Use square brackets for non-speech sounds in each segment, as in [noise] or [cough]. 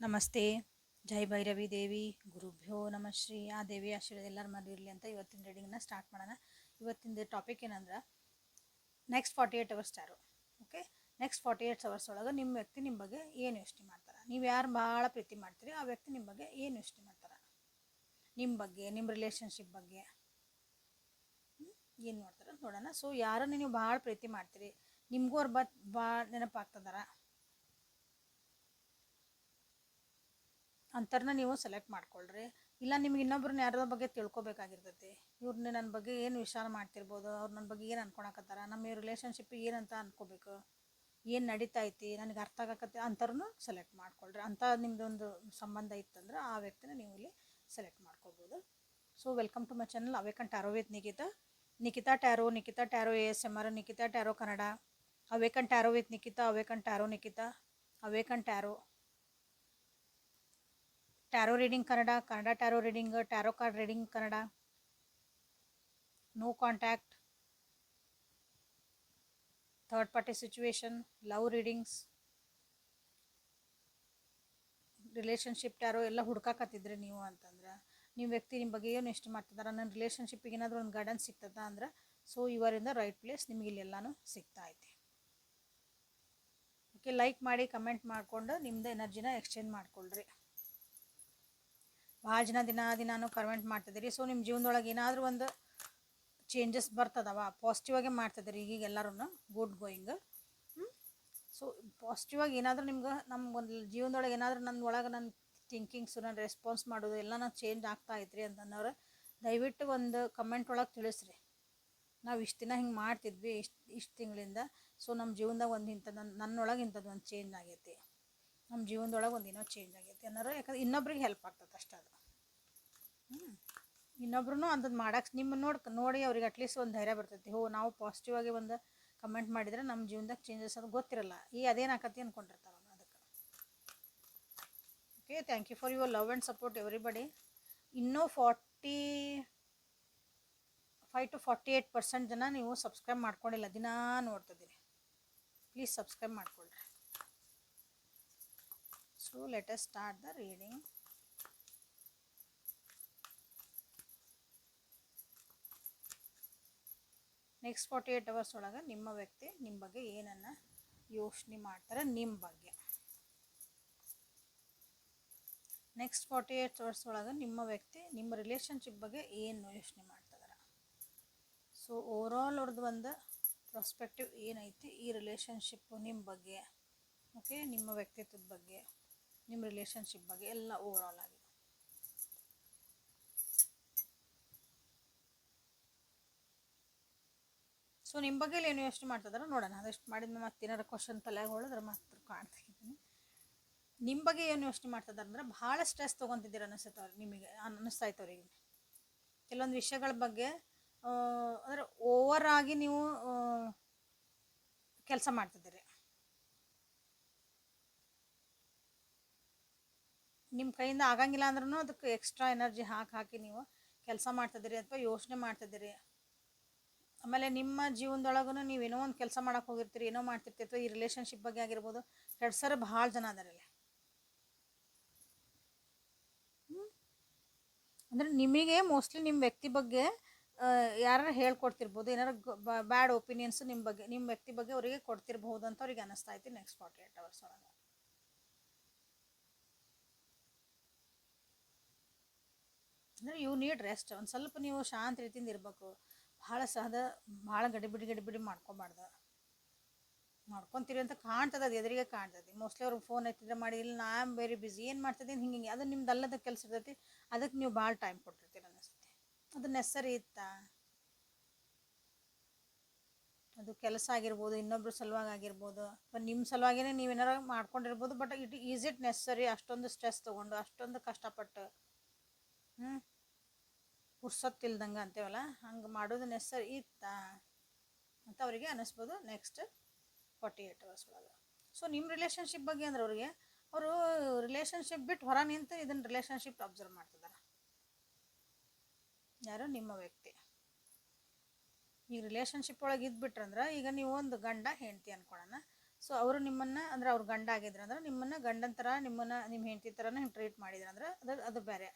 ನಮಸ್ತೆ. ಜೈ ಭೈರವಿ ದೇವಿ. ಗುರುಭ್ಯೋ ನಮಃ ಶ್ರೀ. ಆ ದೇವಿ ಆಶೀರ್ವಾದ ಎಲ್ಲರ ಮೇಲೆ ಇರಲಿ ಅಂತ ಇವತ್ತಿನ ರೀಡಿಂಗ್ನ ಸ್ಟಾರ್ಟ್ ಮಾಡೋಣ. ಇವತ್ತಿನ ಟಾಪಿಕ್ ಏನಂದ್ರೆ ನೆಕ್ಸ್ಟ್ ಫಾರ್ಟಿ ಏಯ್ಟ್ ಅವರ್ಸ್ ಯಾರು okay next forty eight hours ಒಳಗೆ ನಿಮ್ಮ ವ್ಯಕ್ತಿ ನಿಮ್ಮ ಬಗ್ಗೆ ಏನು ಯೋಚನೆ ಮಾಡ್ತಾರೆ? ನೀವು ಯಾರು ಭಾಳ ಪ್ರೀತಿ ಮಾಡ್ತೀರಿ, ಆ ವ್ಯಕ್ತಿ ನಿಮ್ಮ ಬಗ್ಗೆ ಏನು ಯೋಚನೆ ಮಾಡ್ತಾರೆ? ನಿಮ್ಮ ಬಗ್ಗೆ ನಿಮ್ಮ ರಿಲೇಷನ್ಶಿಪ್ ಬಗ್ಗೆ. ಏನು ಮಾಡ್ತಾರೆ ನೋಡೋಣ. ಸೊ ಯಾರನ್ನು ನೀವು ಭಾಳ ಪ್ರೀತಿ ಮಾಡ್ತೀರಿ, ನಿಮಗೂ ಅವ್ರು ಬತ್ ಭಾಳ ನೆನಪಾಗ್ತದಾರ? ಅಂಥವ್ರನ್ನ ನೀವು ಸೆಲೆಕ್ಟ್ ಮಾಡ್ಕೊಳ್ರಿ. ಇಲ್ಲ ನಿಮ್ಗೆ ಇನ್ನೊಬ್ರನ್ನ ಯಾರದ ಬಗ್ಗೆ ತಿಳ್ಕೊಬೇಕಾಗಿರ್ತೈತಿ. ಇವ್ರನ್ನ ನನ್ನ ಬಗ್ಗೆ ಏನು ವಿಚಾರ ಮಾಡ್ತಿರ್ಬೋದು, ಅವ್ರು ನನ್ನ ಬಗ್ಗೆ ಏನು ಅನ್ಕೊಳಕತ್ತಾರ ನಮ್ಮ ರಿಲೇಷನ್ಶಿಪ್ಪಿಗೆ ಏನಂತ ಅನ್ಕೋಬೇಕು, ಏನು ನಡೀತೈತಿ, ನನಗೆ ಅರ್ಥ ಆಗಕತ್ತೆ ಅಂಥವ್ರನ್ನು ಸೆಲೆಕ್ಟ್ ಮಾಡ್ಕೊಳ್ರಿ. ಅಂಥ ನಿಮ್ಮದೊಂದು ಸಂಬಂಧ ಇತ್ತಂದ್ರೆ ಆ ವ್ಯಕ್ತಿನ ನೀವು ಇಲ್ಲಿ ಸೆಲೆಕ್ಟ್ ಮಾಡ್ಕೋಬೋದು. So welcome to my channel awaken tarot with Nikita Nikita tarot Nikita tarot A S M R Nikita tarot Kannada awaken tarot with Nikita awaken tarot Nikita awaken tarot tarot reading Kannada Kannada tarot reading tarot card reading Kannada. No contact third party situation love readings. Relationship tarot ಎಲ್ಲ ಹುಡ್ಕಾಕತ್ತಿದ್ರಿ ನೀವು ಅಂತಂದ್ರೆ ನಿಮ್ಮ ವ್ಯಕ್ತಿ ನಿಮ್ಮ ಬಗ್ಗೆ ಏನು ಇಷ್ಟ ಮಾಡ್ತಿದ್ದಾರೆ ನನ್ನ ರಿಲೇಷನ್ಶಿಪ್ಪಿಗೆ ಏನಾದರೂ ಒಂದು ಗೈಡೆನ್ಸ್ ಸಿಗ್ತದ ಅಂದ್ರೆ ಸೊ ಇವರಿಂದ ರೈಟ್ ಪ್ಲೇಸ್ ನಿಮಗೆ ಇಲ್ಲೆಲ್ಲನೂ ಸಿಗ್ತಾ ಐತಿ. ಓಕೆ ಲೈಕ್ ಮಾಡಿ ಕಮೆಂಟ್ ಮಾಡಿಕೊಂಡು ನಿಮ್ಮದು ಎನರ್ಜಿನ ಎಕ್ಸ್ಚೇಂಜ್ ಮಾಡ್ಕೊಳ್ರಿ. ಭಾಳ ಜನ ದಿನ ದಿನಾನು ಕಮೆಂಟ್ ಮಾಡ್ತಿದ್ದೀರಿ. ಸೊ ನಿಮ್ಮ ಜೀವನದೊಳಗೆ ಏನಾದರೂ ಒಂದು ಚೇಂಜಸ್ ಬರ್ತದವ? ಪಾಸಿಟಿವ್ ಆಗಿ ಮಾಡ್ತಿದ್ದೀರಿ ಈಗೀಗ ಎಲ್ಲರೂ ಗುಡ್ ಗೋಯಿಂಗ್ ಸೊ ಪಾಸಿಟಿವ್ ಆಗಿ ಏನಾದರೂ ನಿಮ್ಗೆ ನಮ್ಮ ಜೀವನದೊಳಗೆ ಏನಾದರೂ ನನ್ನ ಒಳಗೆ ನನ್ನ ಥಿಂಕಿಂಗ್ಸು ನನ್ನ ರೆಸ್ಪಾನ್ಸ್ ಮಾಡೋದು ಎಲ್ಲ ಚೇಂಜ್ ಆಗ್ತಾ ಐತ್ರಿ ಅಂತಂದವ್ರು ದಯವಿಟ್ಟು ಒಂದು ಕಮೆಂಟ್ ಒಳಗೆ ತಿಳಿಸ್ರಿ. ನಾವು ಇಷ್ಟು ದಿನ ಹಿಂಗೆ ಮಾಡ್ತಿದ್ವಿ, ಇಷ್ಟು ಇಷ್ಟು ತಿಂಗಳಿಂದ. ಸೊ ನಮ್ಮ ಜೀವನದಾಗ ಒಂದು ಇಂಥದ್ದು ನನ್ನ ನನ್ನೊಳಗೆ ಇಂಥದ್ದು ಒಂದು ಚೇಂಜ್ ಆಗೈತಿ. ನಮ್ಮ ಜೀವನದೊಳಗೆ ಒಂದು ಏನೋ ಚೇಂಜ್ ಆಗೈತಿ ಅನ್ನೋರು ಯಾಕಂದ್ರೆ ಇನ್ನೊಬ್ರಿಗೆ ಹೆಲ್ಪ್ ಆಗ್ತದೆ ಅಷ್ಟೇ ಅದು. ಹ್ಞೂ ಇನ್ನೊಬ್ರು ಅಂಥದ್ದು ಮಾಡಕ್ಕೆ ನಿಮ್ಮ ನೋಡಿ ನೋಡಿ ಅವ್ರಿಗೆ ಅಟ್ಲೀಸ್ಟ್ ಒಂದು ಧೈರ್ಯ ಬರ್ತೈತಿ. ಹೋ, ನಾವು ಪಾಸಿಟಿವ್ ಆಗಿ ಒಂದು ಕಮೆಂಟ್ ಮಾಡಿದರೆ ನಮ್ಮ ಜೀವನದಾಗ ಚೇಂಜಸ್ ಅದು ಗೊತ್ತಿರಲ್ಲ. ಈ ಅದೇನು ಆಕತಿ ಅಂದ್ಕೊಂಡಿರ್ತಾರೆ ಅದಕ್ಕೆ. Okay thank you for your love and support everybody ಇನ್ನೂ forty five to forty eight percent ಜನ ನೀವು ಸಬ್ಸ್ಕ್ರೈಬ್ ಮಾಡ್ಕೊಂಡಿಲ್ಲ, ದಿನಾ ನೋಡ್ತಿದ್ದೀರಿ ಪ್ಲೀಸ್ ಸಬ್ಸ್ಕ್ರೈಬ್ ಮಾಡ್ಕೊಳ್ರಿ so let us start the reading. Next forty eight hours ಒಳಗೆ ನಿಮ್ಮ ವ್ಯಕ್ತಿ ನಿಮ್ಮ ಬಗ್ಗೆ ಏನನ್ನು ಯೋಚನೆ ಮಾಡ್ತಾರೆ ನಿಮ್ಮ ಬಗ್ಗೆ. ನೆಕ್ಸ್ಟ್ ಫಾರ್ಟಿ ಏಯ್ಟ್ ಅವರ್ಸ್ ಒಳಗೆ ನಿಮ್ಮ ವ್ಯಕ್ತಿ ನಿಮ್ಮ ರಿಲೇಷನ್ಶಿಪ್ ಬಗ್ಗೆ ಏನು ಯೋಚನೆ ಮಾಡ್ತಿದಾರೆ. ಸೊ ಓವರಾಲ್ ಅವ್ರದ್ದು ಒಂದು ಪ್ರಾಸ್ಪೆಕ್ಟಿವ್ ಏನೈತಿ ಈ ರಿಲೇಷನ್ಶಿಪ್ಪು ನಿಮ್ಮ ಬಗ್ಗೆ ಓಕೆ ನಿಮ್ಮ ವ್ಯಕ್ತಿತ್ವದ ಬಗ್ಗೆ. ನಿಮ್ಮ ರಿಲೇಷನ್ಶಿಪ್ ಬಗ್ಗೆ ಎಲ್ಲ ಆಲ್ ಆಗಿ ಸೊ ನಿಮ್ಮ ಬಗ್ಗೆ ಏನು ಯೋಚನೆ ಮಾಡ್ತಿದಾರೆ ನೋಡೋಣ. ಅದಷ್ಟು ಮಾಡಿದ ಮತ್ತೆ ಏನಾರು ಕ್ವಶನ್ ತಲೆಗೆ ಹೋಳಿದ್ರೆ ಮತ್ತೆ ಕಾಣ್ತಿದ್ದೀನಿ ನಿಮ್ಮ ಬಗ್ಗೆ ಏನು ಯೋಚನೆ ಮಾಡ್ತಿದ್ದಾರೆ ಅಂದ್ರೆ ಭಾಳ ಸ್ಟ್ರೆಸ್ ತೊಗೊತಿದ್ದೀರ ಅನಿಸುತ್ತೆ ಅವ್ರಿಗೆ ನಿಮಗೆ ಅನ್ನಿಸ್ತಾ ಇತ್ತು ಅವ್ರಿಗೆ. ಕೆಲವೊಂದು ವಿಷಯಗಳ ಬಗ್ಗೆ ಅಂದರೆ ಓವರ್ ಆಗಿ ನೀವು ಕೆಲಸ ಮಾಡ್ತಿದ್ದೀರಿ. ನಿಮ್ಮ ಕೈಯಿಂದ ಆಗಂಗಿಲ್ಲ ಅಂದ್ರೂ ಅದಕ್ಕೆ ಎಕ್ಸ್ಟ್ರಾ ಎನರ್ಜಿ ಹಾಕಿ ಹಾಕಿ ನೀವು ಕೆಲಸ ಮಾಡ್ತಿದ್ದೀರಿ ಅಥವಾ ಯೋಚನೆ ಮಾಡ್ತಿದ್ದೀರಿ. ಆಮೇಲೆ ನಿಮ್ಮ ಜೀವನದೊಳಗೂ ನೀವು ಏನೋ ಒಂದು ಕೆಲಸ ಮಾಡೋಕೆ ಹೋಗಿರ್ತೀರಿ, ಏನೋ ಮಾಡ್ತಿರ್ತೀರಿ, ಅಥವಾ ಈ ರಿಲೇಷನ್ಶಿಪ್ ಬಗ್ಗೆ ಆಗಿರ್ಬೋದು ಕೆಡ್ಸರ ಭಾಳ ಜನ ಅದರಲ್ಲಿ ಅಂದರೆ ನಿಮಗೆ ಮೋಸ್ಟ್ಲಿ ನಿಮ್ಮ ವ್ಯಕ್ತಿ ಬಗ್ಗೆ ಯಾರು ಹೇಳ್ಕೊಡ್ತಿರ್ಬೋದು, ಏನಾರು ಬ್ಯಾಡ್ ಒಪಿನಿಯನ್ಸ್ ನಿಮ್ಮ ಬಗ್ಗೆ ನಿಮ್ಮ ವ್ಯಕ್ತಿ ಬಗ್ಗೆ ಅವರಿಗೆ ಕೊಡ್ತಿರ್ಬೋದು ಅಂತ ಅವ್ರಿಗೆ ಅನ್ನಿಸ್ತಾ ಐತಿ ನೆಕ್ಸ್ಟ್ ಫಾರ್ಟಿ ಏಟ್ ಅವರ್ಸ್ ಒಳಗೆ. ಅಂದರೆ ಯು ನೀಡ್ ರೆಸ್ಟ್ ಒಂದು ಸ್ವಲ್ಪ ನೀವು ಶಾಂತ ರೀತಿಯಿಂದ ಇರಬೇಕು. ಭಾಳ ಸಹದ, ಭಾಳ ಗಡಿಬಿಡಿ ಗಡಿಬಿಡಿ ಮಾಡ್ಕೊಬಾರ್ದು. ಮಾಡ್ಕೊತೀರಿ ಅಂತ ಕಾಣ್ತದೆ, ಅದು ಎದುರಿಗೆ ಕಾಣ್ತದೆ. ಮೋಸ್ಟ್ಲಿ ಅವ್ರಿಗೆ ಫೋನ್ ಎತ್ತಿದ್ರೆ ಮಾಡಿ ನಾ ಆಮ್ ವೆರಿ ಬ್ಯುಸಿ ಏನು ಮಾಡ್ತದೆ ಹಿಂಗೆ ಹಿಂಗೆ. ಅದು ನಿಮ್ದು ಅಲ್ಲದ ಕೆಲಸ ಇರ್ತೈತಿ. ಅದಕ್ಕೆ ನೀವು ಭಾಳ ಟೈಮ್ ಕೊಟ್ಟಿರ್ತೀರ ಅನ್ನಿಸ್ತೈತಿ. ಅದು ನೆಸರಿ ಇತ್ತಾ? ಅದು ಕೆಲಸ ಆಗಿರ್ಬೋದು, ಇನ್ನೊಬ್ರ ಸಲುವಾಗಿ ಆಗಿರ್ಬೋದು. ಅಥವಾ ನಿಮ್ಮ ಸಲುವಾಗಿನೇ ನೀವೇನಾರು ಮಾಡ್ಕೊಂಡಿರ್ಬೋದು but it is it necessary ಅಷ್ಟೊಂದು ಸ್ಟ್ರೆಸ್ ತೊಗೊಂಡು, ಅಷ್ಟೊಂದು ಕಷ್ಟಪಟ್ಟು. ಹ್ಞೂ ಪುರ್ಸೊತ್ತಿಲ್ದಂಗೆ ಅಂತೇವಲ್ಲ, ಹಂಗೆ ಮಾಡೋದು ನೆಸರಿ ಇತ್ತಾ ಅಂತ ಅವರಿಗೆ ಅನ್ನಿಸ್ಬೋದು ನೆಕ್ಸ್ಟ್ ಫಾರ್ಟಿ ಏಯ್ಟ್ ಅವರ್ಸ್ ಒಳಗೆ. ಸೊ ನಿಮ್ಮ ರಿಲೇಷನ್ಶಿಪ್ ಬಗ್ಗೆ ಅಂದ್ರೆ ಅವ್ರಿಗೆ, ಅವರು ರಿಲೇಷನ್ಶಿಪ್ ಬಿಟ್ಟು ಹೊರ ನಿಂತು ಇದನ್ನು ರಿಲೇಷನ್ಶಿಪ್ ಅಬ್ಸರ್ವ್ ಮಾಡ್ತಿದ್ದಾರೆ ಯಾರು ನಿಮ್ಮ ವ್ಯಕ್ತಿ. ಈ ರಿಲೇಷನ್ಶಿಪ್ ಒಳಗೆ ಇದ್ಬಿಟ್ರಂದ್ರೆ ಈಗ ನೀವು ಒಂದು ಗಂಡ ಹೆಂಡತಿ ಅನ್ಕೊಳ್ಳೋಣ ಸೊ ಅವರು ನಿಮ್ಮನ್ನು, ಅಂದ್ರೆ ಅವ್ರು ಗಂಡ ಆಗಿದ್ರಂದ್ರೆ ನಿಮ್ಮನ್ನು ಗಂಡನ ಥರ ನಿಮ್ಮನ್ನು ನಿಮ್ಮ ಹೆಂಡತಿ ಥರನೇ ಟ್ರೀಟ್ ಮಾಡಿದ್ರಂದ್ರೆ ಅದು ಅದು ಬೇರೆ.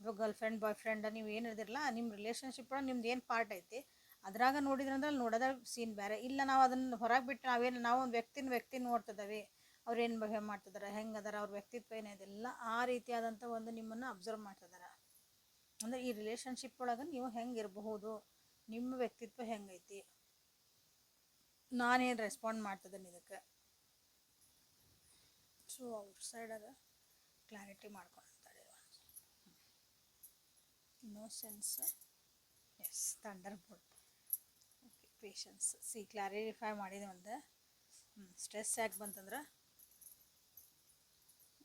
ಇವಾಗ ಗರ್ಲ್ ಫ್ರೆಂಡ್ ಬಾಯ್ ಫ್ರೆಂಡ್ ನೀವು ಏನು ಇರ್ದಿರಲ್ಲ ನಿಮ್ಮ ರಿಲೇಷನ್ಶಿಪ್ ಒಳಗೆ ನಿಮ್ದು ಏನು ಪಾರ್ಟ್ ಐತಿ? ಅದ್ರಾಗ ನೋಡಿದ್ರಂದ್ರೆ ಅಲ್ಲಿ ನೋಡೋದ ಸೀನ್ ಬೇರೆ. ಇಲ್ಲ ನಾವು ಅದನ್ನು ಹೊರಗೆ ಬಿಟ್ಟು ನಾವೇನು ನಾವು ಒಂದು ವ್ಯಕ್ತಿನ ವ್ಯಕ್ತಿ ನೋಡ್ತಿದ್ದಾವೆ ಅವ್ರು ಏನು ಬಿಹೇವ್ ಮಾಡ್ತಿದ್ದಾರೆ ಹೆಂಗೆ ಅದಾರ, ಅವ್ರ ವ್ಯಕ್ತಿತ್ವ ಏನಿದೆ ಎಲ್ಲ ಆ ರೀತಿಯಾದಂಥ ಒಂದು ನಿಮ್ಮನ್ನು ಅಬ್ಸರ್ವ್ ಮಾಡ್ತಿದ್ದಾರೆ ಅಂದರೆ ಈ ರಿಲೇಷನ್ಶಿಪ್ ಒಳಗೆ ನೀವು ಹೆಂಗೆ ಇರಬಹುದು? ನಿಮ್ಮ ವ್ಯಕ್ತಿತ್ವ ಹೆಂಗೈತಿ ನಾನೇನು ರೆಸ್ಪಾಂಡ್ ಮಾಡ್ತಿದ್ದೀನಿ ಇದಕ್ಕೆ. ಸೊ ಔಟ್ ಸೈಡಾಗ ಕ್ಲಾರಿಟಿ ಮಾಡ್ಕೊಳ್ತಾರೆ no sense is thunderbolt okay patience see clarify ಒಂದು. ಸ್ಟ್ರೆಸ್ ಯಾಕೆ ಬಂತಂದ್ರೆ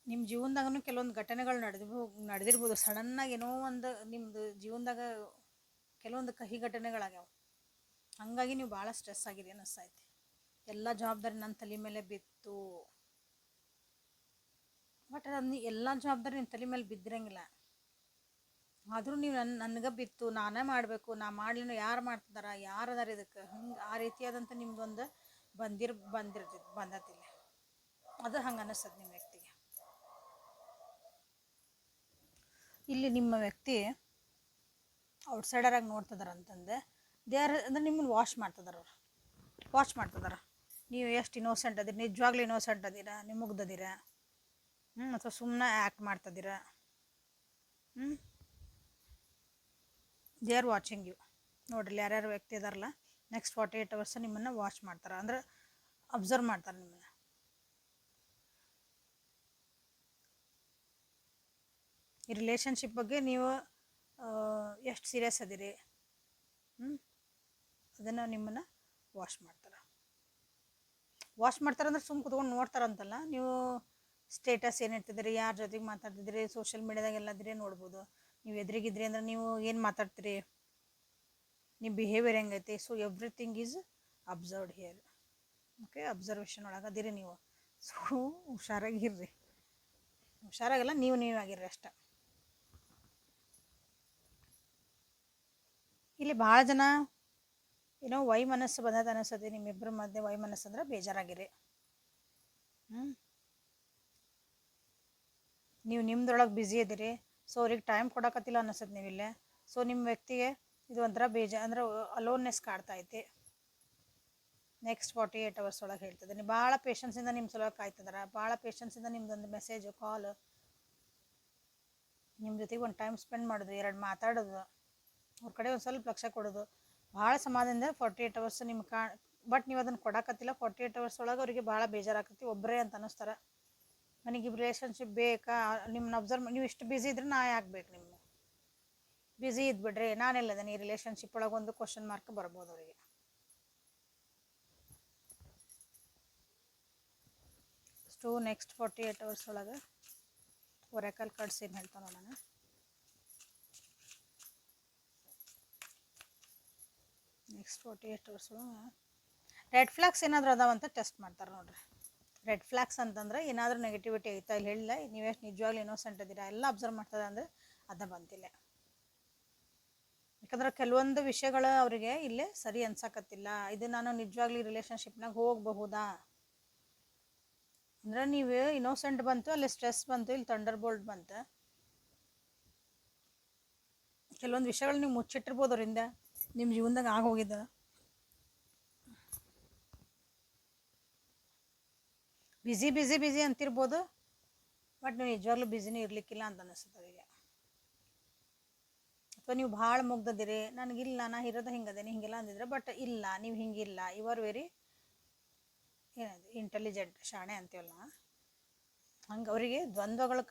ನಿಮ್ಮ ಜೀವನದಾಗೂ ಕೆಲವೊಂದು ಘಟನೆಗಳು ನಡೆದಿರ್ಬೋ ನಡೆದಿರ್ಬೋದು. ಸಡನ್ನಾಗಿ ಏನೋ ಒಂದು ನಿಮ್ಮದು ಜೀವನದಾಗ ಕೆಲವೊಂದು ಕಹಿ ಘಟನೆಗಳಾಗ್ಯಾವ. ಹಾಗಾಗಿ ನೀವು ಭಾಳ ಸ್ಟ್ರೆಸ್ ಆಗಿದೆ ಅನ್ನಿಸ್ತೈತಿ ಎಲ್ಲ ಜವಾಬ್ದಾರಿ ನನ್ನ ತಲೆ ಮೇಲೆ ಬಿತ್ತು. ಬಟ್ ಅದು ಎಲ್ಲ ಜವಾಬ್ದಾರಿ ನಿಮ್ಮ ತಲೆ ಮೇಲೆ ಬಿದ್ದಿರಂಗಿಲ್ಲ. ಆದರೂ ನೀವು ನನ್ನ ನನಗೆ ಬಿತ್ತು, ನಾನೇ ಮಾಡಬೇಕು, ನಾ ಮಾಡ್ಲಿನ ಯಾರು ಮಾಡ್ತಿದಾರ, ಯಾರು ಅದಾರ ಇದಕ್ಕೆ? ಹಿಂಗೆ ಆ ರೀತಿಯಾದಂಥ ನಿಮ್ದೊಂದು ಬಂದಿರ್ ಬಂದಿರ್ತೈತಿ ಬಂದತಿಲ್ಲ. ಅದು ಹಂಗೆ ಅನ್ನಿಸ್ತದೆ ನಿಮ್ಮ ವ್ಯಕ್ತಿಗೆ. ಇಲ್ಲಿ ನಿಮ್ಮ ವ್ಯಕ್ತಿ ಔಟ್ಸೈಡರಾಗಿ ನೋಡ್ತಿದಾರ ದೇ ಆರ್, ಅಂದ್ರೆ ನಿಮ್ಮನ್ನು ವಾಶ್ ಮಾಡ್ತಿದಾರ ಅವ್ರು. ವಾಶ್ ಮಾಡ್ತಿದಾರ. ನೀವು ಎಷ್ಟು ಇನ್ನೋಸೆಂಟ್ ಅದೀರಿ, ನಿಜವಾಗ್ಲೂ ಇನ್ನೋಸೆಂಟ್ ಅದೀರಾ ನೀವು ಮುಗ್ದದಿರ ಹ್ಞೂ ಅಥವಾ ಸುಮ್ಮನೆ ಆ್ಯಕ್ಟ್ ಮಾಡ್ತದಿರ? ಹ್ಞೂ ದೇ ಆರ್ ವಾಚಿಂಗ್ ಯು ನೋಡ್ರಿ, ಯಾರ್ಯಾರು ವ್ಯಕ್ತಿ ಇದಾರಲ್ಲ ನೆಕ್ಸ್ಟ್ ಫಾರ್ಟಿ ಏಯ್ಟ್ ಅವರ್ಸ್ ನಿಮ್ಮನ್ನು ವಾಚ್ ಮಾಡ್ತಾರೆ. ಅಂದ್ರೆ ಅಬ್ಸರ್ವ್ ಮಾಡ್ತಾರೆ ನಿಮ್ಮನ್ನು. ಈ ರಿಲೇಷನ್ಶಿಪ್ ಬಗ್ಗೆ ನೀವು ಎಷ್ಟು ಸೀರಿಯಸ್ ಅದಿರಿ ಹ್ಞೂ ಅದನ್ನು ನಿಮ್ಮನ್ನು ವಾಶ್ ಮಾಡ್ತಾರೆ. ವಾಶ್ ಮಾಡ್ತಾರೆ ಅಂದ್ರೆ ಸುಮ್ಮನೆ ಕುತ್ಕೊಂಡು ನೋಡ್ತಾರಂತಲ್ಲ ನೀವು ಸ್ಟೇಟಸ್ ಏನು ಇರ್ತಿದ್ರಿ ಯಾರ ಜೊತೆಗೆ ಮಾತಾಡ್ತಿದ್ರಿ ಸೋಷಿಯಲ್ ಮೀಡ್ಯಾದಾಗ ನೋಡ್ಬೋದು. ನೀವು ಎದುರಿಗಿದ್ರಿ ಅಂದ್ರೆ ನೀವು ಏನು ಮಾತಾಡ್ತೀರಿ? ನಿಮ್ಮ ಬಿಹೇವಿಯರ್ ಹೆಂಗೈತಿ? So everything is observed here okay observation ಅದಿರಿ ನೀವು. ಸೊ ಹುಷಾರಾಗಿರ್ರಿ. ಹುಷಾರಾಗಲ್ಲ, ನೀವು ನೀವು ಆಗಿರ್ರಿ ಅಷ್ಟೆ. ಇಲ್ಲಿ ಭಾಳ ಜನ ಏನೋ ವೈ ಮನಸ್ಸು ಬಂದದ ಅನಿಸ್ತದೆ ನಿಮ್ಮಿಬ್ಬರ ಮಧ್ಯೆ ವೈ ಮನಸ್ಸು ಅಂದ್ರೆ ಬೇಜಾರಾಗಿರಿ. ಹ್ಞೂ ನೀವು ನಿಮ್ದ್ರೊಳಗೆ ಬ್ಯುಸಿ ಇದ್ದೀರಿ ಸೊ ಅವ್ರಿಗೆ ಟೈಮ್ ಕೊಡಕತ್ತಿಲ್ಲ ಅನಿಸ್ತದೆ ನೀವಿಲ್ಲೇ ಸೊ ನಿಮ್ಮ ವ್ಯಕ್ತಿಗೆ ಇದು ಒಂಥರ ಬೇಜ, ಅಂದ್ರೆ ಅಲೋನ್ನೆಸ್ ಕಾಡ್ತಾ ಐತಿ ನೆಕ್ಸ್ಟ್ ಫಾರ್ಟಿ ಏಯ್ಟ್ ಅವರ್ಸ್ ಒಳಗೆ ಹೇಳ್ತದೆ ನೀವು ಭಾಳ ಪೇಷನ್ಸಿಂದ ನಿಮ್ಮ ಸಲುವಾಗಿ ಕಾಯ್ತದ್ರ ಭಾಳ ಪೇಷನ್ಸಿಂದ ನಿಮ್ಮದೊಂದು ಮೆಸೇಜು ಕಾಲ್ ನಿಮ್ಮ ಜೊತೆಗೆ ಒಂದು ಟೈಮ್ ಸ್ಪೆಂಡ್ ಮಾಡೋದು, ಎರಡು ಮಾತಾಡೋದು. ಅವ್ರ ಕಡೆ ಒಂದು ಸ್ವಲ್ಪ ಲಕ್ಷ ಕೊಡೋದು. ಭಾಳ ಸಮಾಧಾನದಿಂದ ಫಾರ್ಟಿ ಏಯ್ಟ್ ಅವರ್ಸ್ ನಿಮ್ಮ ಕಾ ಬಟ್ ನೀವು ಅದನ್ನು ಕೊಡಕತ್ತಿಲ್ಲ. ಫಾರ್ಟಿ ಏಯ್ಟ್ ಅವರ್ಸ್ ಒಳಗೆ ಅವರಿಗೆ ಭಾಳ ಬೇಜಾರಾಕತಿ ಒಬ್ಬರೇ ಅಂತ ಅನ್ನಿಸ್ತಾರೆ. ನನಗೆ ರಿಲೇಷನ್ಶಿಪ್ ಬೇಕಾ? ನಿಮ್ಮನ್ನ ಅಬ್ಸರ್ವ್ ನೀವು ಇಷ್ಟು ಬ್ಯುಸಿ ಇದ್ರೆ ನಾ ಯಾಕೆ ಬೇಕು ನಿಮ್ಗೆ. ಬ್ಯುಸಿ ಇದ್ಬಿಡ್ರಿ ನಾನೆಲ್ಲದೇನೆ ಈ ರಿಲೇಷನ್ಶಿಪ್ ಒಳಗೆ ಒಂದು ಕ್ವಶನ್ ಮಾರ್ಕ್ ಬರ್ಬೋದು ಅವರಿಗೆ. ಅಷ್ಟು ನೆಕ್ಸ್ಟ್ ಫಾರ್ಟಿ ಏಯ್ಟ್ ಅವರ್ಸ್ ಒಳಗೆ ಒರೆಕಲ್ ಕಾರ್ಡ್ಸ್ ಏನು ಹೇಳ್ತಾನೆ ನಾನು next forty eight hours red flags ಏನಾದರೂ ಅದಾವಂತ ಟೆಸ್ಟ್ ಮಾಡ್ತಾರೆ ನೋಡ್ರಿ. ರೆಡ್ ಫ್ಲ್ಯಾಗ್ಸ್ ಅಂತಂದ್ರೆ ಏನಾದರೂ ನೆಗೆಟಿವಿಟಿ ಐತಾ ಇಲ್ಲಿ ಹೇಳಿಲ್ಲ, ನೀವು ಎಷ್ಟು ನಿಜವಾಗ್ಲೂ ಇನ್ನೋಸೆಂಟ್ ಇದ್ದೀರಾ ಎಲ್ಲ ಅಬ್ಸರ್ವ್ ಮಾಡ್ತದೆ ಅಂದರೆ ಅದ ಬಂತಿಲ್ಲ ಯಾಕಂದ್ರೆ ಕೆಲವೊಂದು ವಿಷಯಗಳು ಅವರಿಗೆ ಇಲ್ಲೇ ಸರಿ ಅನ್ಸಕತ್ತಿಲ್ಲ. ಇದು ನಾನು ನಿಜವಾಗ್ಲೂ ರಿಲೇಷನ್ಶಿಪ್ನಾಗ ಹೋಗಬಹುದಾ? ಅಂದ್ರೆ ನೀವು ಇನ್ನೋಸೆಂಟ್ ಬಂತು, ಅಲ್ಲಿ ಸ್ಟ್ರೆಸ್ ಬಂತು, ಇಲ್ಲಿ ತಂಡರ್ ಬೋಲ್ಟ್ ಬಂತು. ಕೆಲವೊಂದು ವಿಷಯಗಳು ನೀವು ಮುಚ್ಚಿಟ್ಟಿರ್ಬೋದು ಅವರಿಂದ. ನಿಮ್ಮ ಜೀವನದಾಗ ಆಗೋಗಿದ್ದ ಬ್ಯುಸಿ ಬ್ಯುಸಿ ಬ್ಯುಸಿ ಅಂತಿರ್ಬೋದು. ಬಟ್ ನೀವು ನಿಜವಾಗ್ಲೂ ಬ್ಯುಸಿನೂ ಇರಲಿಕ್ಕಿಲ್ಲ ಅಂತ ಅನಿಸುತ್ತೆ ಅವರಿಗೆ. ಅಥವಾ ನೀವು ಭಾಳ ಮುಗ್ದದಿರಿ, ನನಗಿಲ್ಲ, ನಾ ಇರೋದು ಹಿಂಗದೇನೆ, ಹಿಂಗೆಲ್ಲ ಅಂದಿದ್ರೆ ಬಟ್ ಇಲ್ಲ, ನೀವು ಹಿಂಗಿಲ್ಲ. ಯು ಆರ್ ವೆರಿ ಏನದು ಇಂಟೆಲಿಜೆಂಟ್ ಶಾಣೆ ಅಂತೀವಲ್ಲ? ಹಂಗೆ ಅವರಿಗೆ ದ್ವಂದ್ವಗಳು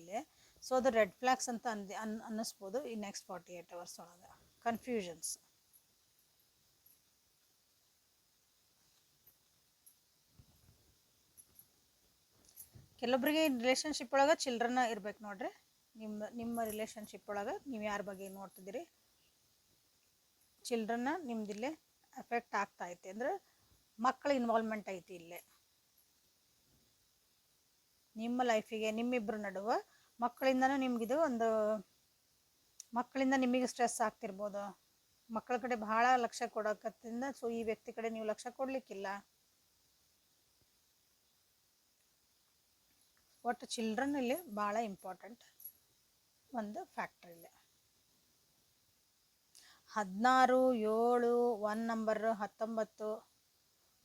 ಇಲ್ಲಿ. ಸೊ ಅದು ರೆಡ್ ಫ್ಲ್ಯಾಗ್ಸ್ ಅಂತ ಅಂದು, ಅನ್, ಅನ್ನಿಸ್ಬೋದು ಈ ನೆಕ್ಸ್ಟ್ ಫಾರ್ಟಿ ಏಯ್ಟ್ ಅವರ್ಸ್ ಒಳಗೆ. ಕನ್ಫ್ಯೂಷನ್ಸ್ ಕೆಲವೊಬ್ಬರಿಗೆ ರಿಲೇಷನ್ಶಿಪ್ ಒಳಗೆ ಚಿಲ್ಡ್ರನ್ನ ಇರ್ಬೇಕು ನೋಡ್ರಿ. ನಿಮ್ಮ ನಿಮ್ಮ ರಿಲೇಷನ್ಶಿಪ್ ಒಳಗೆ ನೀವು ಯಾರ ಬಗ್ಗೆ ನೋಡ್ತಿದ್ದೀರಿ? ಚಿಲ್ಡ್ರನ್ನ ನಿಮ್ದಿಲ್ಲೇ ಎಫೆಕ್ಟ್ ಆಗ್ತಾ ಐತೆ. ಅಂದ್ರೆ ಮಕ್ಕಳ ಇನ್ವಾಲ್ವ್ಮೆಂಟ್ ಐತಿ ಇಲ್ಲೇ. ನಿಮ್ಮ ಲೈಫಿಗೆ ನಿಮ್ಮಿಬ್ಬರ ನಡುವೆ ಮಕ್ಕಳಿಂದನೂ ನಿಮಗಿದು ಒಂದು, ಮಕ್ಕಳಿಂದ ನಿಮಗೆ ಸ್ಟ್ರೆಸ್ ಆಗ್ತಿರ್ಬೋದು. ಮಕ್ಕಳ ಕಡೆ ಭಾಳ ಲಕ್ಷ್ಯ ಕೊಡಕತ್ತಿಂದ, ಸೊ ಈ ವ್ಯಕ್ತಿ ಕಡೆ ನೀವು ಲಕ್ಷ್ಯ ಕೊಡಲಿಕ್ಕಿಲ್ಲ. ಒಟ್ಟು ಚಿಲ್ಡ್ರನ್ ಇಲ್ಲಿ ಭಾಳ ಇಂಪಾರ್ಟೆಂಟ್ ಒಂದು ಫ್ಯಾಕ್ಟ್ರಿ ಇಲ್ಲಿ. ಹದಿನಾರು, ಏಳು, ಒನ್ ನಂಬರ್, ಹತ್ತೊಂಬತ್ತು,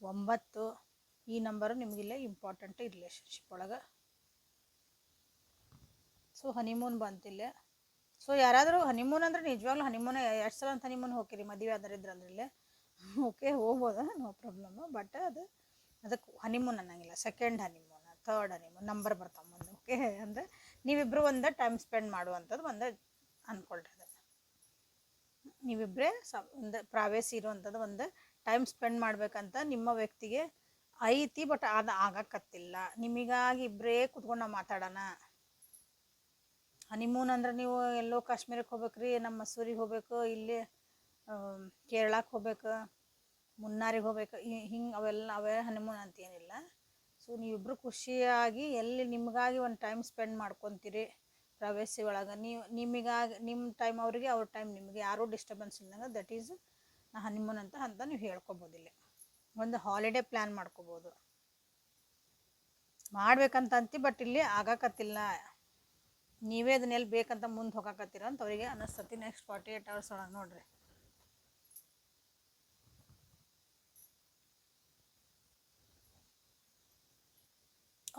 ಒಂಬತ್ತು, ಈ ನಂಬರು ನಿಮಗಿಲ್ಲೇ ಇಂಪಾರ್ಟೆಂಟ್ ರಿಲೇಷನ್ಶಿಪ್ ಒಳಗೆ. ಸೊ, ಹನಿಮೂನ್ ಬಂತಿಲ್ಲ. ಸೊ, ಯಾರಾದರೂ ಹನಿಮೂನ್ ಅಂದ್ರೆ ನಿಜವಾಗ್ಲೂ ಹನಿಮೂನ್, ಎರಡು ಸಲ ಅಂತ ಹನಿಮೂನ್ ಹೋಗಿರಿ ಮದುವೆ ಆದ್ರೆ ಇದ್ರಂದ್ರಲ್ಲಿ ಓಕೆ, ಹೋಗ್ಬೋದು? No problem. ಬಟ್ ಅದು, ಅದಕ್ಕೆ ಹನಿಮೂನ್ ಅನ್ನಂಗಿಲ್ಲ, ಸೆಕೆಂಡ್ ಹನಿಮೂನ್. ಥರ್ಡ್ ನಿಮ್ಮ ನಂಬರ್ ಬರ್ತಾವ ಮುಂದೆ ಓಕೆ ಅಂದರೆ ನೀವಿಬ್ಬರು ಒಂದು ಟೈಮ್ ಸ್ಪೆಂಡ್ ಮಾಡುವಂಥದ್ದು ಒಂದು ಅಂದ್ಕೊಳ್ರಿ ಅದನ್ನು ನೀವಿಬ್ಬರೇ ಸ ಒಂದು ಪ್ರಾವೇಸಿ ಇರುವಂಥದ್ದು ಒಂದು ಟೈಮ್ ಸ್ಪೆಂಡ್ ಮಾಡ್ಬೇಕಂತ ನಿಮ್ಮ ವ್ಯಕ್ತಿಗೆ ಐತಿ ಬಟ್ ಅದು ಆಗಕತ್ತಿಲ್ಲ. ನಿಮಗಾಗಿ ಇಬ್ಬರೇ ಕುತ್ಕೊಂಡು ನಾವು ಮಾತಾಡೋಣ. ಹನಿಮೂನ್ ಅಂದ್ರೆ ನೀವು ಎಲ್ಲೋ ಕಾಶ್ಮೀರಕ್ಕೆ ಹೋಗ್ಬೇಕ್ರಿ, ನಮ್ಮ ಮಸೂರಿಗೆ ಹೋಗ್ಬೇಕು, ಇಲ್ಲಿ ಕೇರಳಕ್ಕೆ ಹೋಗ್ಬೇಕು, ಮುನ್ನಾರಿಗೆ ಹೋಗ್ಬೇಕು ಹಿಂಗೆ ಅವೆಲ್ಲ ಅವೇ ಹನಿಮೂನ್ ಅಂತ ಏನಿಲ್ಲ. ಸೊ ನೀವಿಬ್ಬರು ಖುಷಿಯಾಗಿ ಎಲ್ಲಿ ನಿಮಗಾಗಿ ಒಂದು ಟೈಮ್ ಸ್ಪೆಂಡ್ ಮಾಡ್ಕೊತೀರಿ ಪ್ರವೇಶಿ ಒಳಗೆ? ನೀವು, ನಿಮಗಾಗಿ ನಿಮ್ಮ ಟೈಮ್ ಅವರಿಗೆ, ಅವ್ರ ಟೈಮ್ ನಿಮಗೆ. ಯಾರೂ ಡಿಸ್ಟರ್ಬೆನ್ಸ್ ಇಲ್ಲದಂಗೆ ದಟ್ ಈಸ್ ನಾ ಹನಿಮೂನ್ ಅಂತ ಅಂತ ನೀವು ಹೇಳ್ಕೊಬೋದು ಇಲ್ಲಿ. ಒಂದು ಹಾಲಿಡೇ ಪ್ಲ್ಯಾನ್ ಮಾಡ್ಕೋಬೋದು. ಮಾಡ್ಬೇಕಂತ ಅಂತಿ ಬಟ್ ಇಲ್ಲಿ ಆಗಕತ್ತಿಲ್ಲ. ನೀವೇ ಅದನ್ನೆಲ್ಲಿ ಬೇಕಂತ ಮುಂದೆ ಹೋಗಕತ್ತೀರ ಅಂತ ಅವರಿಗೆ ಅನಿಸ್ತತಿ ನೆಕ್ಸ್ಟ್ ಫಾರ್ಟಿ ಏಟ್ ಅವರ್ಸ್ ಒಳಗೆ ನೋಡ್ರಿ.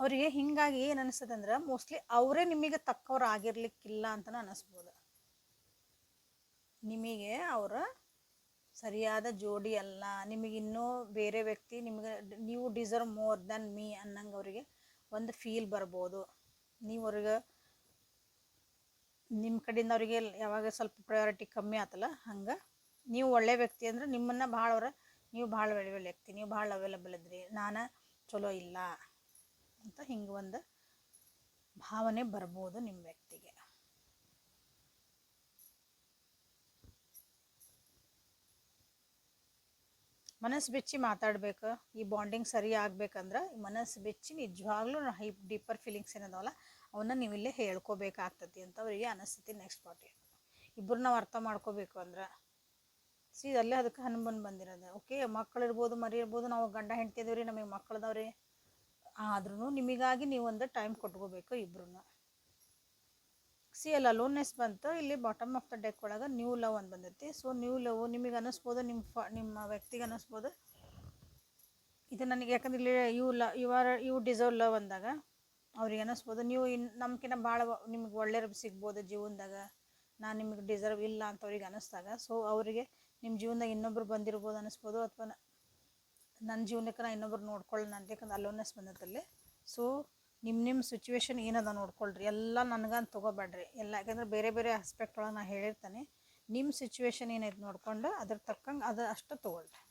ಅವರಿಗೆ ಹಿಂಗಾಗಿ ಏನು ಅನಿಸ್ತದೆ ಅಂದ್ರೆ ಮೋಸ್ಟ್ಲಿ ಅವರೇ ನಿಮಗೆ ತಕ್ಕವ್ರು ಆಗಿರ್ಲಿಕ್ಕಿಲ್ಲ ಅಂತಲೂ ಅನಿಸ್ಬೋದು. ನಿಮಗೆ ಅವರ ಸರಿಯಾದ ಜೋಡಿ ಅಲ್ಲ, ನಿಮಗೆ ಇನ್ನೂ ಬೇರೆ ವ್ಯಕ್ತಿ ನಿಮಗೆ ನೀವು ಡಿಸರ್ವ್ ಮೋರ್ ದನ್ ಮೀ ಅನ್ನಂಗೆ ಅವರಿಗೆ ಒಂದು ಫೀಲ್ ಬರ್ಬೋದು. ನೀವು ಅವ್ರಿಗೆ ನಿಮ್ಮ ಕಡೆಯಿಂದ ಅವರಿಗೆ ಯಾವಾಗ ಸ್ವಲ್ಪ ಪ್ರಯಾರಿಟಿ ಕಮ್ಮಿ ಆತಲ್ಲ, ಹಂಗೆ ನೀವು ಒಳ್ಳೆ ವ್ಯಕ್ತಿ ಅಂದ್ರೆ ನಿಮ್ಮನ್ನು ಭಾಳ ಅವ್ರ, ನೀವು ಭಾಳ ಒಳ್ಳೆ ವ್ಯಕ್ತಿ, ನೀವು ಭಾಳ ಅವೈಲಬಲ್ ಇದ್ರಿ, ನಾನು ಚಲೋ ಇಲ್ಲ. ಅಂತ ಹಿಂಗೆ ಒಂದು ಭಾವನೆ ಬರ್ಬೋದು ನಿಮ್ಮ ವ್ಯಕ್ತಿಗೆ. ಮನಸ್ಸು ಬಿಚ್ಚಿ ಮಾತಾಡ್ಬೇಕು, ಈ ಬಾಂಡಿಂಗ್ ಸರಿ ಆಗ್ಬೇಕಂದ್ರೆ ಮನಸ್ಸು ಬಿಚ್ಚಿ ನಿಜವಾಗ್ಲೂ ಹೈ ಡೀಪರ್ ಫೀಲಿಂಗ್ಸ್ ಏನದವಲ್ಲ, ಅವನ್ನ ನೀವು ಇಲ್ಲೇ ಹೇಳ್ಕೊಬೇಕಾಗ್ತತಿ ಅಂತ ಅವರಿಗೆ ಅನಿಸ್ತತಿ ನೆಕ್ಸ್ಟ್ ಪಾರ್ಟಿ ಇಬ್ಬರು ನಾವು ಅರ್ಥ ಮಾಡ್ಕೋಬೇಕು ಅಂದ್ರೆ ಸಿ ಅಲ್ಲೇ ಅದಕ್ಕೆ ಹನುಮನ್ ಬಂದಿರೋದು. ಓಕೆ ಮಕ್ಕಳಿರ್ಬೋದು ಮರಿ ಇರ್ಬೋದು ನಾವು ಗಂಡ ಹೆಂಡ್ತಿ ರೀ ನಮಗೆ ಮಕ್ಕಳದವ್ರಿ ಆದ್ರೂ ನಿಮಗಾಗಿ ನೀವು ಒಂದು ಟೈಮ್ ಕೊಟ್ಕೋಬೇಕು ಇಬ್ರು ಸಿ ಎಲ್ ಲೋನ್ನೆಸ್ ಬಂತು, ಇಲ್ಲಿ ಬಾಟಮ್ ಆಫ್ ದ ಡೆಕ್ ಒಳಗೆ ನ್ಯೂ ಲವ್ ಅಂತ ಬಂದೈತಿ. ಸೊ ನ್ಯೂ ಲವ್ ನಿಮಗೆ ಅನ್ನಿಸ್ಬೋದು ನಿಮ್ಮ ಫ ನಿಮ್ಮ ವ್ಯಕ್ತಿಗೆ ಅನ್ನಿಸ್ಬೋದು. ಇದು ನನಗೆ ಯಾಕಂದ್ರೆ ಇಲ್ಲಿ ಯು ಲ you are you deserve love ಅಂದಾಗ ಅವ್ರಿಗೆ ಅನ್ನಿಸ್ಬೋದು. ನೀವು ಇನ್ನು ನಮ್ಕಿನ್ನ ಭಾಳ ನಿಮ್ಗೆ ಒಳ್ಳೆಯ ಸಿಗ್ಬೋದು ಜೀವನದಾಗ. ನಾನು ನಿಮಗೆ ಡಿಸರ್ವ್ ಇಲ್ಲ ಅಂತ ಅವ್ರಿಗೆ ಅನ್ನಿಸ್ದಾಗ ಸೊ ಅವರಿಗೆ ನಿಮ್ಮ ಜೀವನದಾಗ ಇನ್ನೊಬ್ರು ಬಂದಿರ್ಬೋದು ಅನ್ನಿಸ್ಬೋದು, ಅಥವಾ ನನ್ನ ಜೀವನಕ್ಕೆ ನಾನು ಇನ್ನೊಬ್ರು ನೋಡ್ಕೊಳ್ಳಿ ಯಾಕಂದ್ರೆ ಅಲೋನೆಸ್ ಬಂದದಲ್ಲಿ ಸೊ ನಿಮ್ಮ ನಿಮ್ಮ ಸಿಚುವೇಶನ್ ಏನದ ನೋಡ್ಕೊಳ್ರಿ. ಎಲ್ಲ ನನಗಂತ ತೊಗೋಬೇಡ್ರಿ. ಎಲ್ಲ ಯಾಕಂದ್ರೆ ಬೇರೆ ಬೇರೆ ಆಸ್ಪೆಕ್ಟ್ ಒಳಗೆ ನಾನು ಹೇಳಿರ್ತೇನೆ. ನಿಮ್ಮ ಸಿಚುವೇಶನ್ ಏನೈತೆ ನೋಡ್ಕೊಂಡು ಅದ್ರ ತಕ್ಕಂಗೆ ಅದು ಅಷ್ಟು ತೊಗೊಳ್ರಿ.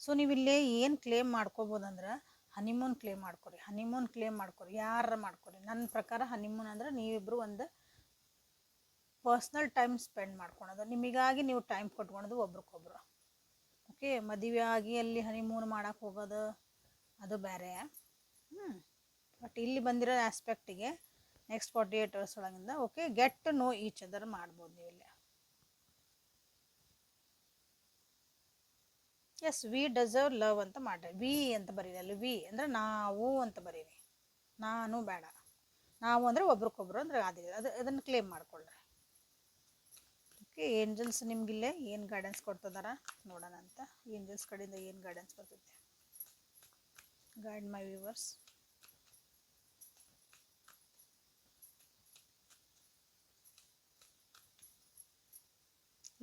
ಸೊ ನೀವು ಇಲ್ಲಿ ಏನು ಕ್ಲೇಮ್ ಮಾಡ್ಕೋಬೋದಂದ್ರೆ ಹನಿಮೂನ್ ಕ್ಲೇಮ್ ಮಾಡ್ಕೊರಿ. ಹನಿಮೂನ್ ಕ್ಲೇಮ್ ಮಾಡ್ಕೊರಿ. ಯಾರ ಮಾಡ್ಕೊರಿ. ನನ್ನ ಪ್ರಕಾರ ಹನಿಮೂನ್ ಅಂದ್ರೆ ನೀವಿಬ್ಬರು ಒಂದು ಪರ್ಸ್ನಲ್ ಟೈಮ್ ಸ್ಪೆಂಡ್ ಮಾಡ್ಕೊಳೋದು. ನಿಮಗಾಗಿ ನೀವು ಟೈಮ್ ಕೊಟ್ಕೊಳೋದು ಒಬ್ರಿಗೊಬ್ರು ಓಕೆ ಮದುವೆ ಆಗಿ ಅಲ್ಲಿ ಹನಿಮೂನ್ ಮಾಡೋಕೆ ಹೋಗೋದು, ಅದು ಬೇರೆ. ಹ್ಞೂ ಬಟ್ ಇಲ್ಲಿ ಬಂದಿರೋ ಆಸ್ಪೆಕ್ಟಿಗೆ ನೆಕ್ಸ್ಟ್ ಫಾರ್ಟಿ ಏಟ್ ಅವರ್ಸ್ ಒಳಗಿಂದ okay get know each other ಮಾಡ್ಬೋದು ನೀವು ಇಲ್ಲಿ. ಎಸ್ ವಿ ಡೆಸರ್ವ್ ಲವ್ ಅಂತ ಮಾಡ್ರಿ. ವಿ ಅಂತ ಬರೀರಿ ಅಲ್ಲಿ. ವಿ ಅಂದರೆ ನಾವು ಅಂತ ಬರೀರಿ. ನಾನು ಬೇಡ. ನಾವು ಅಂದರೆ ಒಬ್ರಿಗೊಬ್ರು ಅಂದ್ರೆ ಅದಿಲ್ಲ ಅದು, ಅದನ್ನು ಕ್ಲೇಮ್ ಮಾಡ್ಕೊಳ್ರಿ. ಏಂಜಲ್ಸ್ ನಿಮಗಿಲ್ಲೇ? ಏನು ಗೈಡೆನ್ಸ್ ಕೊಡ್ತದಾರ? ನೋಡೋಣ ಅಂತ. ಏಂಜಲ್ಸ್ ಕಡೆಯಿಂದ ಏನು ಗೈಡೆನ್ಸ್ ಬರ್ತೈತೆ? ಗೈಡ್ ಮೈ ವ್ಯೂವರ್ಸ್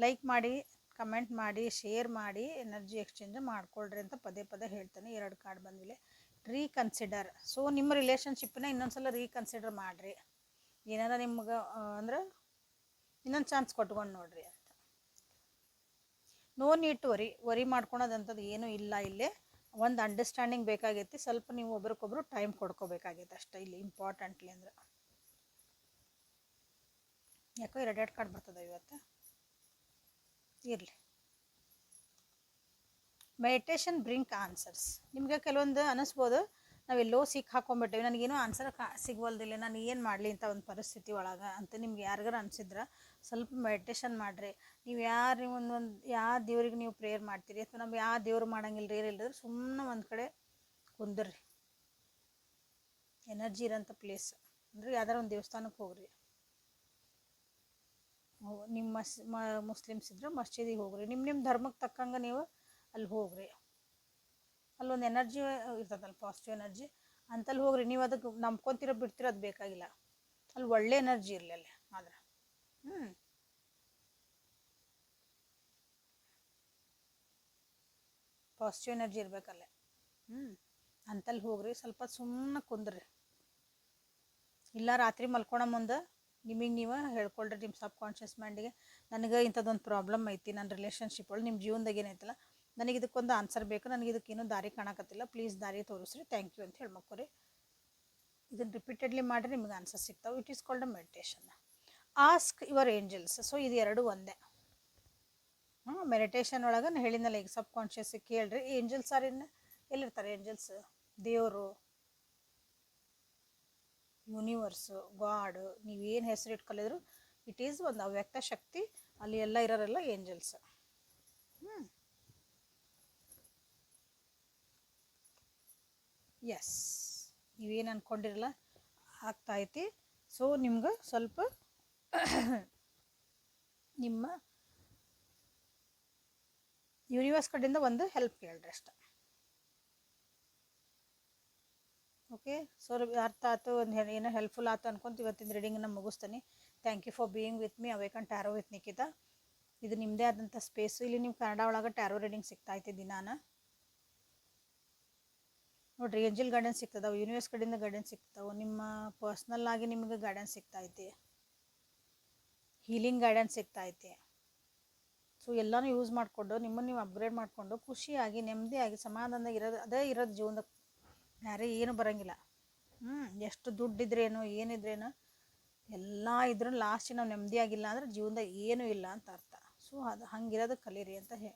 ಲೈಕ್ ಮಾಡಿ ಕಮೆಂಟ್ ಮಾಡಿ ಶೇರ್ ಮಾಡಿ ಎನರ್ಜಿ ಎಕ್ಸ್ಚೇಂಜ್ ಮಾಡ್ಕೊಳ್ರಿ ಅಂತ ಪದೇ ಪದೇ ಹೇಳ್ತಾನೆ. ಎರಡು ಕಾರ್ಡ್ ಬಂದಿಲ್ಲ ರೀಕನ್ಸಿಡರ್ ಸೊ ನಿಮ್ಮ ರಿಲೇಷನ್ಶಿಪ್ನ ಇನ್ನೊಂದ್ಸಲ ರೀಕನ್ಸಿಡರ್ ಮಾಡಿರಿ. ಏನಾರ ನಿಮ್ಗೆ ಅಂದ್ರೆ ಇನ್ನೊಂದು ಚಾನ್ಸ್ ಕೊಟ್ಕೊಂಡು ನೋಡ್ರಿ ಅಂತ no need to worry worry ಮಾಡ್ಕೊಳೋದಂಥದ್ದು ಏನೂ ಇಲ್ಲ ಇಲ್ಲೇ. ಒಂದು ಅಂಡರ್ಸ್ಟ್ಯಾಂಡಿಂಗ್ ಬೇಕಾಗೈತಿ. ಸ್ವಲ್ಪ ನೀವು ಒಬ್ರಿಗೊಬ್ರು ಟೈಮ್ ಕೊಡ್ಕೋಬೇಕಾಗೈತೆ ಅಷ್ಟೇ ಇಲ್ಲಿ ಇಂಪಾರ್ಟೆಂಟ್ಲಿ ಅಂದ್ರೆ. ಯಾಕೋ ಎರಡು ಎರಡು ಕಾರ್ಡ್ ಬರ್ತದೆ ಇವತ್ತು? ಇರಲಿ. ಮೆಡಿಟೇಷನ್ ಬ್ರಿಂಕ್ ಆನ್ಸರ್ಸ್ ನಿಮಗೆ ಕೆಲವೊಂದು ಅನ್ನಿಸ್ಬೋದು ನಾವೆಲ್ಲೋ ಸಿಕ್ಕಿ ಹಾಕೊಂಡ್ಬಿಟ್ಟೇವಿ ನನಗೇನೋ ಆನ್ಸರ್ ಕಾ ಸಿಗ್ವಲ್ದಿಲ್ಲ. ನಾನು ಏನು ಮಾಡಲಿ ಅಂತ ಒಂದು ಪರಿಸ್ಥಿತಿ ಒಳಗೆ ಅಂತ ನಿಮ್ಗೆ ಯಾರಿಗಾರ ಅನ್ಸಿದ್ರೆ ಸ್ವಲ್ಪ ಮೆಡಿಟೇಷನ್ ಮಾಡಿರಿ. ನೀವು ಯಾರು ಒಂದೊಂದು ಯಾವ ದೇವ್ರಿಗೆ ನೀವು ಪ್ರೇಯರ್ ಮಾಡ್ತೀರಿ ಅಥವಾ ನಾವು ಯಾವ ದೇವ್ರು ಮಾಡಂಗಿಲ್ಲ ರೀ ಇಲ್ಲದ್ರೆ ಸುಮ್ಮನೆ ಒಂದು ಕಡೆ ಕುಂದ್ರಿ. ಎನರ್ಜಿ ಇರೋಂಥ ಪ್ಲೇಸ್ ಅಂದ್ರೆ ಯಾವ್ದಾರ ಒಂದು ದೇವಸ್ಥಾನಕ್ಕೆ ಹೋಗ್ರಿ. ನಿಮ್ಮ ಮಸ್ ಮುಸ್ಲಿಮ್ಸ್ ಇದ್ರೆ ಮಸ್ಜಿದಿಗೆ ಹೋಗ್ರಿ. ನಿಮ್ಮ ನಿಮ್ಮ ಧರ್ಮಕ್ಕೆ ತಕ್ಕಂಗೆ ನೀವು ಅಲ್ಲಿ ಹೋಗ್ರಿ. ಅಲ್ಲೊಂದು ಎನರ್ಜಿ ಇರ್ತದಲ್ಲ ಪಾಸಿಟಿವ್ ಎನರ್ಜಿ ಅಂತಲ್ಲಿ ಹೋಗ್ರಿ, ನೀವು ಅದಕ್ಕೆ ನಂಬ್ಕೊತಿರೋ ಬಿಡ್ತಿರೋ, ಅದು ಬೇಕಾಗಿಲ್ಲ. ಅಲ್ಲಿ ಒಳ್ಳೆ ಎನರ್ಜಿ ಇರಲಿ ಅಲ್ಲಿ, ಆದ್ರೆ. ಹ್ಞೂ ಪಾಸಿಟಿವ್ ಎನರ್ಜಿ ಇರಬೇಕಲ್ಲೇ ಹ್ಞೂ ಅಂತಲ್ಲಿ ಹೋಗ್ರಿ, ಸ್ವಲ್ಪ ಸುಮ್ಮನೆ ಕುಂದ್ರಿ. ಇಲ್ಲ, ರಾತ್ರಿ ಮಲ್ಕೊಳ ಮುಂದೆ ನಿಮಗೆ ನೀವು ಹೇಳ್ಕೊಳ್ರಿ ನಿಮ್ಮ ಸಬ್ ಕಾನ್ಷಿಯಸ್ ಮೈಂಡಿಗೆ ನನಗೆ ಇಂಥದ್ದೊಂದು ಪ್ರಾಬ್ಲಮ್ ಐತಿ ನನ್ನ ರಿಲೇಷನ್ಶಿಪ್ ಒಳಗೆ ನಿಮ್ಮ ಜೀವನದಾಗ ಏನೈತಲ್ಲ ನನಗೆ ಇದಕ್ಕೊಂದು ಆನ್ಸರ್ ಬೇಕು. ನನಗೆ ಇದಕ್ಕೆ ಏನೂ ದಾರಿ ಕಾಣಕತ್ತಿಲ್ಲ. ಪ್ಲೀಸ್ ದಾರಿ ತೋರಿಸ್ರಿ. ಥ್ಯಾಂಕ್ ಯು ಅಂತ ಹೇಳ್ಮಕ್ಕೋರಿ. ಇದನ್ನು ರಿಪೀಟೆಡ್ಲಿ ಮಾಡಿರಿ ನಿಮ್ಗೆ ಆನ್ಸರ್ ಸಿಗ್ತಾವೆ. It is called a meditation ask your angels so ಇದು ಎರಡು ಒಂದೇ. ಹಾಂ ಮೆಡಿಟೇಷನ್ ಒಳಗೆ ನಾನು ಹೇಳಿದ್ನಲ್ಲ, ಈಗ ಸಬ್ ಕಾನ್ಷಿಯಸ್ ಕೇಳ್ರಿ. ಏಂಜಲ್ಸ್ ಆರ್ ಇನ್ ಎಲ್ಲಿರ್ತಾರೆ ಏಂಜಲ್ಸ್ ದೇವರು ಯೂನಿವರ್ಸು ಗಾಡ್ ನೀವೇನು ಹೆಸರು ಇಟ್ಕೊಳ್ಳಿದ್ರು ಇಟ್ ಈಸ್ ಒಂದು ಅವ್ಯಕ್ತ ಶಕ್ತಿ. ಅಲ್ಲಿ ಎಲ್ಲ ಇರೋರೆಲ್ಲ ಏಂಜಲ್ಸ್ ಹ್ಞೂ ಎಸ್ ನೀವೇನು ಅಂದ್ಕೊಂಡಿರಲ್ಲ ಆಗ್ತಾಯ್ತಿ. ಸೊ ನಿಮ್ಗೆ ಸ್ವಲ್ಪ [coughs] ನಿಮ್ಮ ಯೂನಿವರ್ಸ್ ಕಡೆಯಿಂದ ಒಂದು ಹೆಲ್ಪ್ ಕೇಳ್ರಿ ಅಷ್ಟೆ. ಓಕೆ ಸೊ ಅರ್ಥ ಆಯ್ತು, ಒಂದು ಏನೋ ಹೆಲ್ಪ್ಫುಲ್ ಆಯ್ತು ಅನ್ಕೊಂತ ಇವತ್ತಿನ ರೀಡಿಂಗನ್ನು ಮುಗಿಸ್ತೀನಿ. Thank you for being with me awaken tarot with Nikhita ಇದು ನಿಮ್ಮದೇ ಆದಂಥ ಸ್ಪೇಸು ಇಲ್ಲಿ ನೀವು ಕನ್ನಡ ಒಳಗೆ ಟ್ಯಾರೋ ರೀಡಿಂಗ್ ಸಿಗ್ತಾ ದಿನಾನ. ನೋಡ್ರಿ ಏಂಜಲ್ ಗೈಡೆನ್ಸ್ ಸಿಗ್ತದವು ಯೂನಿವರ್ಸ್ ಕಡೆಯಿಂದ ಗೈಡೆನ್ಸ್ ಸಿಗ್ತಾವೆ? ನಿಮ್ಮ ಪರ್ಸ್ನಲ್ ಆಗಿ ನಿಮಗೆ ಗೈಡೆನ್ಸ್ ಸಿಗ್ತಾ ಐತಿ ಹೀಲಿಂಗ್ ಗೈಡೆನ್ಸ್ ಸಿಗ್ತಾ ಐತಿ ಸೊ ಎಲ್ಲನೂ ಯೂಸ್ ಮಾಡಿಕೊಂಡು, ನಿಮ್ಮನ್ನು ನೀವು ಅಪ್ಗ್ರೇಡ್ ಮಾಡಿಕೊಂಡು, ಖುಷಿಯಾಗಿ, ನೆಮ್ಮದಿಯಾಗಿ ಸಮಾಧಾನ ಇರೋದು, ಅದೇ ಇರೋದು ಜೀವನದಾಗ ಬೇರೆ ಏನು ಬರೋಂಗಿಲ್ಲ. ಹ್ಞೂ ಎಷ್ಟು ದುಡ್ಡಿದ್ರೇನು, ಏನಿದ್ರೇನು, ಎಲ್ಲ ಇದ್ರೂ ಲಾಸ್ಟ್ ನಾವು ನೆಮ್ಮದಿಯಾಗಿಲ್ಲ ಅಂದ್ರೆ ಜೀವನದಾಗ ಏನೂ ಇಲ್ಲ ಅಂತ ಅರ್ಥ. ಸೊ ಅದು ಹಂಗಿರೋದು ಕಲೀರಿ ಅಂತ ಹೇ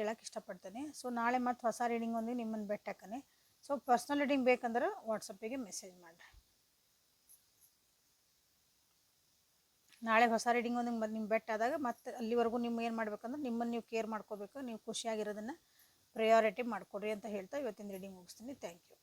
ಹೇಳಕ್ಕೆ ಇಷ್ಟಪಡ್ತೇನೆ. ಸೊ ನಾಳೆ ಮತ್ತೆ ಹೊಸ ರೀಡಿಂಗ್ ಒಂದು ನಿಮ್ಮನ್ನು ಬೆಟ್ಟಾಕನೆ ಸೊ ಪರ್ಸ್ನಲ್ ರೀಡಿಂಗ್ ಬೇಕಂದ್ರೆ ವಾಟ್ಸಪ್ಪಿಗೆ ಮೆಸೇಜ್ ಮಾಡಿರಿ. ನಾಳೆ ಹೊಸ ರೀಡಿಂಗ್ ಒಂದು ನಿಮ್ಮ ನಿಮ್ಮ ಬೆಟ್ ಆದಾಗ ಮತ್ತೆ ಅಲ್ಲಿವರೆಗೂ ನಿಮ್ಮ ಏನು ಮಾಡ್ಬೇಕಂದ್ರೆ ನಿಮ್ಮನ್ನು ನೀವು ಕೇರ್ ಮಾಡ್ಕೋಬೇಕು. ನೀವು ಖುಷಿಯಾಗಿರೋದನ್ನು ಪ್ರಯಾರಿಟಿ ಮಾಡಿಕೊಡ್ರಿ ಅಂತ ಹೇಳ್ತಾ ಇವತ್ತಿನ ರೀಡಿಂಗ್ ಮುಗಿಸ್ತೀನಿ. Thank you